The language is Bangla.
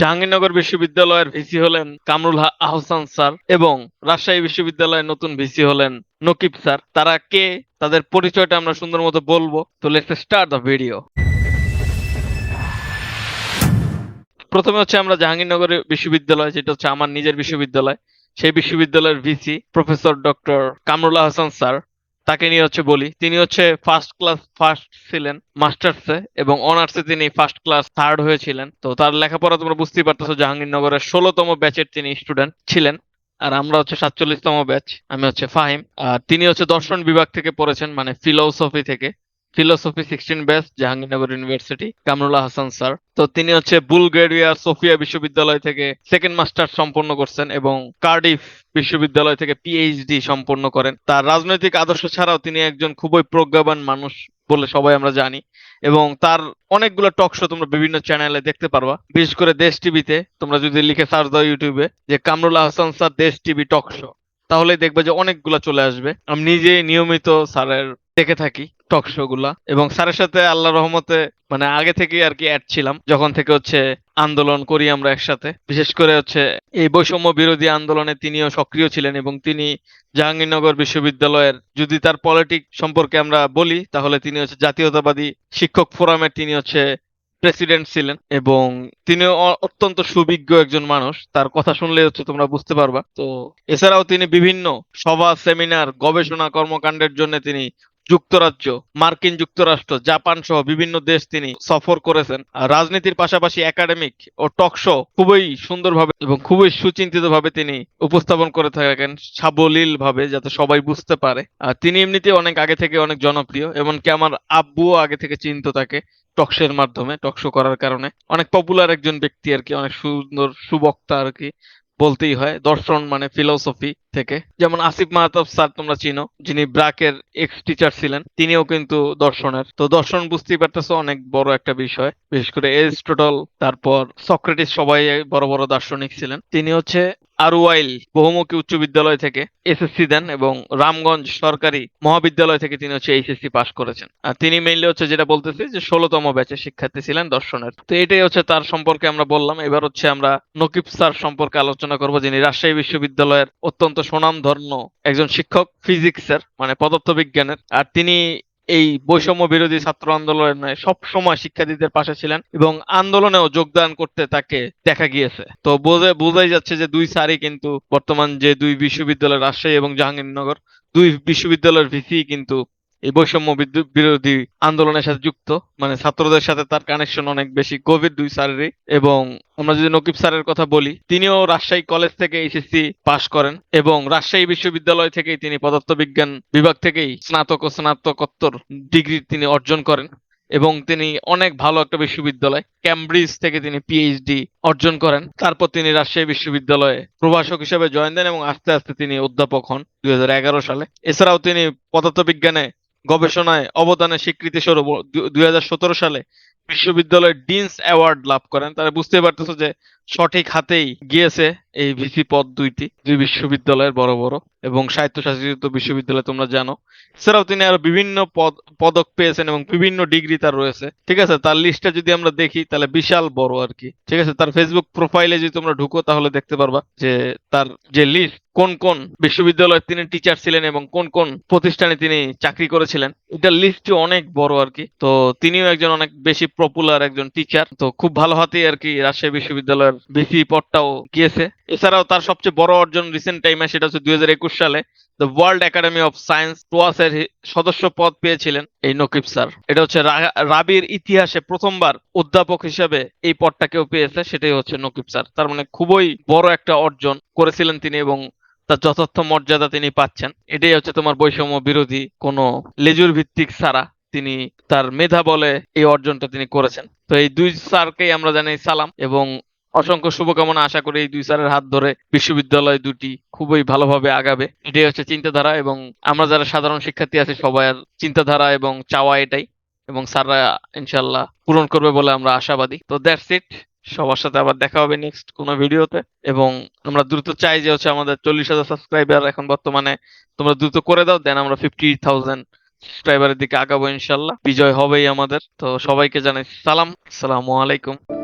জাহাঙ্গীরনগর বিশ্ববিদ্যালয়ের ভিসি হলেন কামরুল আহসান স্যার এবং রাজশাহী বিশ্ববিদ্যালয়ের নতুন ভিসি হলেন নকিব স্যার। তারা কে? তাদের পরিচয়টা আমরা সুন্দর মতো বলব। তো লেটস স্টার্ট দ্য ভিডিও প্রথমে হচ্ছে আমরা জাহাঙ্গীরনগর বিশ্ববিদ্যালয়, যেটা হচ্ছে আমার নিজের বিশ্ববিদ্যালয়। সেই বিশ্ববিদ্যালয়ের VC professor doctor Kamrul Ahsan sir. তাকে নিয়ে হচ্ছে বলি। তিনি হচ্ছে ফার্স্ট ক্লাস ফার্স্ট ছিলেন মাস্টার্সে এবং অনার্সে তিনি ফার্স্ট ক্লাস থার্ড হয়েছিলেন। তো তার লেখাপড়া তোমরা বুঝতেই পারতেছো, জাহাঙ্গীরনগরের ষোলোতম ব্যাচের তিনি স্টুডেন্ট ছিলেন। আর আমরা হচ্ছে সাতচল্লিশতম ব্যাচ আমি হচ্ছে ফাহিম। আর তিনি হচ্ছে দর্শন বিভাগ থেকে পড়েছেন মানে ফিলোসফি থেকে। Philosophy sixteen batch Jahangirnagar university Kamrullah Hasan sir তো তিনি হচ্ছে বুলগেরিয়া সোফিয়া বিশ্ববিদ্যালয় থেকে সেকেন্ড মাস্টার সম্পন্ন করছেন এবং কার্ডিফ বিশ্ববিদ্যালয় থেকে পিএইচডি সম্পন্ন করেন। তার রাজনৈতিক আদর্শ ছাড়াও তিনি একজন খুবই প্রজ্ঞাবান মানুষ বলে সবাই আমরা জানি। এবং তার অনেকগুলো টক শো তোমরা বিভিন্ন চ্যানেলে দেখতে পারবা। বিশেষ করে দেশ টিভিতে তোমরা যদি লিখে সার্চ দাও ইউটিউবে যে Kamrullah Hasan sir Desh TV talk show তাহলে দেখবে যে অনেকগুলো চলে আসবে। আমি নিজে নিয়মিত স্যারের দেখে থাকি টক শো গুলা। এবং স্যারের সাথে আল্লাহ রহমতে মানে আগে থেকেই আর কি অ্যাড ছিলাম। যখন থেকে হচ্ছে আন্দোলন করি আমরা একসাথে। বিশেষ করে হচ্ছে এই বৈষম্য বিরোধী আন্দোলনে তিনিও সক্রিয় ছিলেন এবং তিনি জাহাঙ্গীরনগর বিশ্ববিদ্যালয়ের যদি তার পলিটিক সম্পর্কে আমরা বলি, তাহলে তিনি হচ্ছে জাতীয়তাবাদী শিক্ষক ফোরামের তিনি হচ্ছে প্রেসিডেন্ট ছিলেন এবং তিনি অত্যন্ত সুবিজ্ঞ একজন মানুষ। তার কথা শুনলে হচ্ছে তোমরা বুঝতে পারবা। তো এছাড়াও তিনি বিভিন্ন সভা, সেমিনার, গবেষণা, কর্মকাণ্ডের জন্য তিনি যুক্তরাজ্য, মার্কিন যুক্তরাষ্ট্র, জাপান সহ বিভিন্ন দেশ তিনি সফর করেছেন। রাজনীতির পাশাপাশি একাডেমিক ও টক শো খুবই সুন্দরভাবে এবং খুবই সুচিন্তিত ভাবে তিনি উপস্থাপন করে থাকেন সাবলীল ভাবে যাতে সবাই বুঝতে পারে। তিনি এমনিতে অনেক আগে থেকে অনেক জনপ্রিয়, এমনকি আমার আব্বুও আগে থেকে চিনতো তাকে টকশোর মাধ্যমে টকশো করার কারণে। অনেক পপুলার একজন ব্যক্তি আর কি, অনেক সুন্দর সুবক্তা আর কি বলতেই হয়। দর্শন মানে ফিলোসফি থেকে। যেমন আসিফ মাহতাব স্যার তোমরা চিনো, যিনি ব্রাকের এক্স টিচার ছিলেন, তিনিও কিন্তু দর্শনের। তো দর্শন বুঝতেই পারতেছো অনেক বড় একটা বিষয়। বিশেষ করে এরিস্টটল তারপর সক্রেটিস সবাই বড় বড় দার্শনিক ছিলেন। তিনি হচ্ছে আরওয়াইল, বহুমুখী উচ্চ বিদ্যালয় থেকে এসএসসি দেন এবং রামগঞ্জ সরকারি মহাবিদ্যালয় থেকে তিনি হচ্ছে এইচএসসি পাশ করেছেন। আর তিনি মেইনলি হচ্ছে যেটা বলতেছি যে ষোলোতম ব্যাচে শিক্ষার্থী ছিলেন দর্শনের। তো এটাই হচ্ছে তার সম্পর্কে আমরা বললাম। এবার হচ্ছে আমরা নকিব স্যার সম্পর্কে আলোচনা করব, যিনি রাজশাহী বিশ্ববিদ্যালয়ের অত্যন্ত সুনামধন্য একজন শিক্ষক, ফিজিক্সের মানে পদার্থবিজ্ঞানের। আর তিনি এই বৈষম্য বিরোধী ছাত্র আন্দোলনে সব সময় শিক্ষার্থীদের পাশে ছিলেন এবং আন্দোলনেও যোগদান করতে তাকে দেখা গিয়েছে। তো বোঝে, বোঝাই যাচ্ছে যে দুই স্যারই কিন্তু বর্তমান যে দুই বিশ্ববিদ্যালয় রাজশাহী এবং জাহাঙ্গীরনগর, দুই বিশ্ববিদ্যালয়ের ভিসি কিন্তু এই বৈষম্য বিরোধী আন্দোলনের সাথে যুক্ত। মানে ছাত্রদের সাথে তার কানেকশন অনেক বেশি গভীর দুই স্যারেরই। এবং আমরা যদি নকিব স্যারের কথা বলি, তিনিও রাজশাহী কলেজ থেকে এইচএসসি পাশ করেন এবং রাজশাহী বিশ্ববিদ্যালয় থেকেই তিনি পদার্থবিজ্ঞান বিভাগ থেকেই স্নাতক ও স্নাতকোত্তর ডিগ্রি তিনি অর্জন করেন এবং তিনি অনেক ভালো একটা বিশ্ববিদ্যালয় ক্যামব্রিজ থেকে তিনি পিএইচডি অর্জন করেন। তারপর তিনি রাজশাহী বিশ্ববিদ্যালয়ে প্রভাষক হিসেবে জয়েন দেন এবং আস্তে আস্তে তিনি অধ্যাপক হন দুই হাজার এগারো সালে। এছাড়াও তিনি পদার্থবিজ্ঞানে গবেষণায় অবদানের স্বীকৃতি স্বরূপ দুই সালে বিশ্ববিদ্যালয়ের ডিনস অ্যাওয়ার্ড লাভ করেন। তারা বুঝতে পারতেছে যে সঠিক হাতেই গিয়েছে এই ভিসি পদ দুইটি, দুই বিশ্ববিদ্যালয়ের বড় বড় এবং স্বায়ত্তশাসিত বিশ্ববিদ্যালয় তোমরা জানো। এছাড়াও তিনি আরও বিভিন্ন পদ, পদক পেয়েছেন এবং বিভিন্ন ডিগ্রি তার রয়েছে। ঠিক আছে? তার লিস্টটা যদি আমরা দেখি, তাহলে বিশাল বড় আর কি। ঠিক আছে? তার ফেসবুক প্রোফাইলে যদি তোমরা ঢুকো, তাহলে দেখতে পারবা যে তার যে লিস্ট কোন কোন বিশ্ববিদ্যালয়ে তিনি টিচার ছিলেন এবং কোন কোন প্রতিষ্ঠানে তিনি চাকরি করেছিলেন এটার লিস্টটি অনেক বড় আর কি। তো তিনিও একজন অনেক বেশি পপুলার একজন টিচার তো খুব ভালো হাতেই আর কি রাজশাহী বিশ্ববিদ্যালয়ের বেশি পদটাও গিয়েছে। এছাড়াও তার সবচেয়ে বড় অর্জন রিসেন্ট টাইমে সেটা হচ্ছে দুই সালে the world academy of science TWAS এর সদস্য পদ পেয়েছিলেন এই নকিব স্যার। এটা হচ্ছে রাবির ইতিহাসে প্রথমবার অধ্যাপক হিসেবে এই পদটা কেউ পেয়েছে, সেটাই হচ্ছে নকিব স্যার। তার মানে খুবই বড় একটা অর্জন করেছিলেন তিনি এবং তার যথার্থ মর্যাদা তিনি পাচ্ছেন। এটাই হচ্ছে তোমার বৈষম্য বিরোধী কোনো লেজুর ভিত্তিক ছাড়া তিনি তার মেধা বলে এই অর্জনটা তিনি করেছেন। তো এই দুই স্যারকেই আমরা জানাই সালাম এবং অসংখ্য শুভকামনা আশা করি এই দুই স্যারের হাত ধরে বিশ্ববিদ্যালয় দুটি খুবই ভালোভাবে আগাবে। এটাই হচ্ছে চিন্তাধারা এবং আমরা যারা সাধারণ শিক্ষার্থী আছি সবার চিন্তাধারা এবং চাওয়া এটাই এবং স্যাররা ইনশাল্লাহ পূরণ করবে বলে আমরা আশাবাদী। তো দ্যাটস ইট। সবার সাথে আবার দেখা হবে নেক্সট কোনো ভিডিওতে এবং আমরা দ্রুত চাই যে হচ্ছে আমাদের চল্লিশ হাজার সাবস্ক্রাইবার এখন বর্তমানে তোমরা দ্রুত করে দাও দেন আমরা ফিফটি থাউজেন্ড সাবস্ক্রাইবারের দিকে আগাবো ইনশাল্লাহ। বিজয় হবেই আমাদের। তো সবাইকে জানাই সালাম। আসসালামু আলাইকুম।